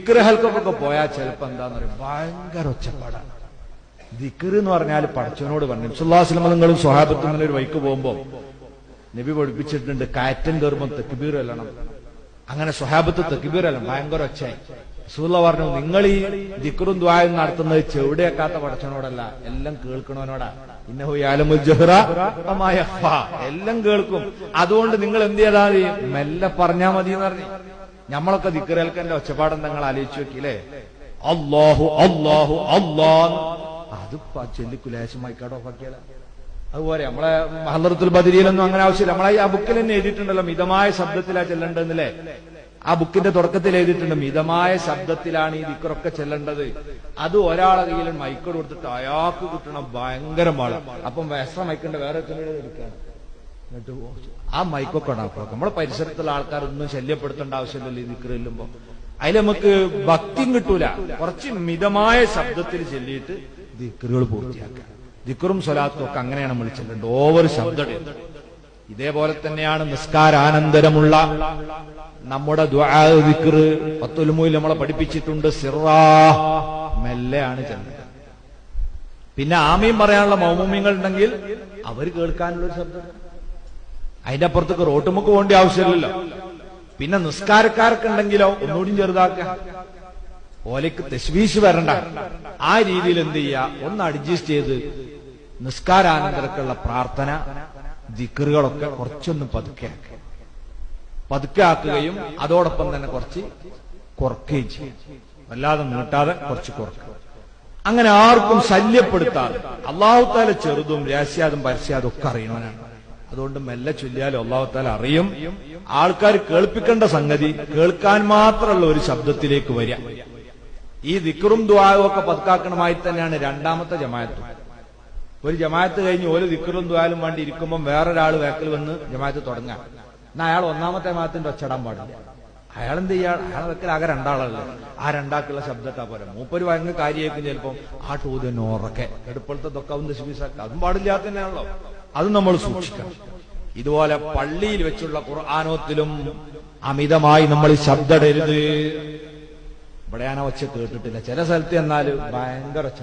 വിഗ്രഹൽക്കൊക്കെ പോയാൽ ചിലപ്പോ എന്താന്ന് പറയും ഭയങ്കര ഒച്ചപ്പാടാണ് ദിക്കർ എന്ന് പറഞ്ഞാൽ പടച്ചവനോട് പറഞ്ഞു. സുല്ലാസ്ലമങ്ങളും സ്വഹാബത്തും ഒരു വൈക്ക് പോകുമ്പോ നബി പഠിപ്പിച്ചിട്ടുണ്ട് കയറ്റം കയറുമ്പോൾ തെക്കുബീർ അല്ലണം. അങ്ങനെ സ്വഹാബത്ത് തെക്കുബീർ അല്ല ഭയങ്കര ഒച്ചയായി. സുല്ല പറഞ്ഞു നിങ്ങൾ ഈ ദിക്കറും ദ്വായും നടത്തുന്നത് ചെവിടെയൊക്കാത്ത പടച്ചവനോടല്ല. എല്ലാം കേൾക്കണവനോടാ. എല്ലാം കേൾക്കും. അതുകൊണ്ട് നിങ്ങൾ എന്ത് ചെയ്താൽ മെല്ലെ പറഞ്ഞാ മതി എന്ന് പറഞ്ഞു. നമ്മളൊക്കെ ദിക്കറേൽക്കന്റെ ഒച്ചപ്പാടം നിങ്ങൾ ആലോചിച്ച് നോക്കിയില്ലേ? അള്ളാഹു അള്ളാഹു അള്ളാഹ് അത് ചെല്ലി കുലേശം മൈക്കാട് ഓഫാക്കിയാല അതുപോലെ നമ്മളെ മഹദറത്തുൽ ബദിരിയിലൊന്നും അങ്ങനെ ആവശ്യമില്ല. നമ്മളെ ആ ബുക്കിൽ തന്നെ എഴുതിയിട്ടുണ്ടല്ലോ മിതമായ ശബ്ദത്തിലാ ചെല്ലേണ്ടതെന്നല്ലേ? ആ ബുക്കിന്റെ തുടക്കത്തിൽ എഴുതിയിട്ടുണ്ട് മിതമായ ശബ്ദത്തിലാണ് ഈ ദിക്കറൊക്കെ ചെല്ലേണ്ടത്. അത് ഒരാളെ കയ്യിൽ മൈക്കോട് കൊടുത്തിട്ട് അയാൾക്ക് കിട്ടണം ഭയങ്കര മഴ അപ്പം എക്സ്ട്രാ മൈക്കിന്റെ വേറെ എടുക്കുകയാണ് എന്നിട്ട് ആ മൈക്കൊക്കെ ഉണ്ടാക്കുക നമ്മുടെ പരിസരത്തുള്ള ആൾക്കാരൊന്നും ശല്യപ്പെടുത്തേണ്ട ആവശ്യമില്ലല്ലോ ഈ ദിക്കറ് ചെല്ലുമ്പോ. അതിൽ നമുക്ക് ഭക്തിയും കിട്ടൂല. കുറച്ച് മിതമായ ശബ്ദത്തിൽ ചെല്ലിയിട്ട് ദിക്കറുകൾ പൂർത്തിയാക്കുക. ദിക്കറും സ്വലാത്തും ഒക്കെ അങ്ങനെയാണ് നമ്മൾ ഓവർ ശബ്ദം ഇതേപോലെ തന്നെയാണ് നിസ്കാരാനന്തരമുള്ള നമ്മുടെ ദിക്കറ് പത്തൊലുമൂയിൽ നമ്മളെ പഠിപ്പിച്ചിട്ടുണ്ട്. സിറാ മെല്ലെയാണ് ചെല്ലുന്നത് പിന്നെ ആമയും പറയാനുള്ള മൗമൂമ്യങ്ങൾ ഉണ്ടെങ്കിൽ അവർ കേൾക്കാനുള്ള ശബ്ദം. അതിന്റെ അപ്പുറത്തേക്ക് റോട്ടുമുക്ക് പോകേണ്ട ആവശ്യമില്ലല്ലോ. പിന്നെ നിസ്കാരക്കാർക്കുണ്ടെങ്കിലോ ഒന്നുകൂടി ചെറുതാക്ക. ഓലയ്ക്ക് തെശ്വീശ് വരണ്ട. ആ രീതിയിൽ എന്ത് ചെയ്യുക ഒന്ന് അഡ്ജസ്റ്റ് ചെയ്ത് നിസ്കാരാനന്തരക്കുള്ള പ്രാർത്ഥന ദിക്കറുകളൊക്കെ കുറച്ചൊന്ന് പതുക്കെ. പതുക്കെ ആക്കുകയും അതോടൊപ്പം തന്നെ കുറച്ച് കുറക്കുകയും ചെയ്യും. വല്ലാതെ നീട്ടാതെ കുറച്ച് കുറക്കുക. അങ്ങനെ ആർക്കും ശല്യപ്പെടുത്താതെ. അള്ളാഹുത്താല ചെറുതും രഹസ്യാതും പരസ്യാതും ഒക്കെ അറിയണവനാണ് അതുകൊണ്ട് മെല്ലെ ചൊല്ലിയാലും ഒന്നാമത്താൽ അറിയും. ആൾക്കാർ കേൾപ്പിക്കേണ്ട സംഗതി കേൾക്കാൻ മാത്രമുള്ള ഒരു ശബ്ദത്തിലേക്ക് വരിക. ഈ ദിക്കറും ദ്വാവും ഒക്കെ പതുക്കാക്കണമായി തന്നെയാണ് രണ്ടാമത്തെ ജമായത്തും ഒരു ജമായത്ത് കഴിഞ്ഞ് ഒരു ദിക്കറും ദ്വാലും വേണ്ടി ഇരിക്കുമ്പോൾ വേറൊരാൾ വേക്കൽ വന്ന് ജമായത്ത് തുടങ്ങാം. എന്നാ അയാൾ ഒന്നാമത്തെ മാത്തിന്റെ ഒച്ചടാൻ പാടില്ല. അയാൾ എന്ത് ചെയ്യാൻ അയാളെ വെക്കൽ ആകെ രണ്ടാളല്ലേ? ആ രണ്ടാക്കുള്ള ശബ്ദത്താ പോരാ. മൂപ്പര് ഭയങ്കര കാര്യമായിരിക്കും ചിലപ്പോ ആ ടൂത് ഉറക്കെ. എടുപ്പോഴത്തെ ഒന്ന് ദശമീസാക്കുക അതും പാടില്ലാത്ത തന്നെയാണല്ലോ. അത് നമ്മൾ സൂക്ഷിക്കണം. ഇതുപോലെ പള്ളിയിൽ വെച്ചുള്ള ഖുർആാനോത്തിലും അമിതമായി നമ്മൾ ശബ്ദടരുത്. ഇവിടെ ഞാൻ കേട്ടിട്ടില്ല. ചില സ്ഥലത്ത് എന്നാൽ ഭയങ്കര ഒച്ച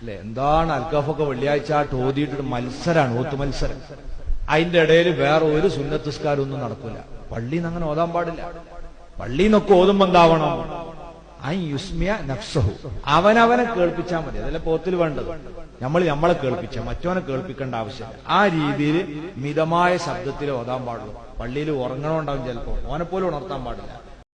അല്ലെ? എന്താണ് അൽക്കാഫൊക്കെ വെള്ളിയാഴ്ച ടോതിയിട്ടൊരു മത്സരമാണ് ഓത്ത് മത്സരം. അതിന്റെ ഇടയിൽ വേറെ ഒരു സുന്നത്തുസ്കാരം ഒന്നും നടക്കില്ല പള്ളിയിൽ നിന്ന് അങ്ങനെ ഓതാൻ പാടില്ല. പള്ളിന്നൊക്കെ ഓതുമ്പോ എന്താവണം? നഫ്സഹു. അവനവനെ കേൾപ്പിച്ചാൽ മതി. അതല്ല പോത്തിൽ വേണ്ടത്. നമ്മൾ നമ്മളെ കേൾപ്പിച്ച. മറ്റവനെ കേൾപ്പിക്കേണ്ട ആവശ്യമില്ല. ആ രീതിയിൽ മിതമായ ശബ്ദത്തിൽ ഓതാൻ പാടുള്ളൂ. പള്ളിയിൽ ഉറങ്ങണമുണ്ടാവും ചിലപ്പോൾ ഓനെപ്പോലും പോലും ഉണർത്താൻ പാടില്ല.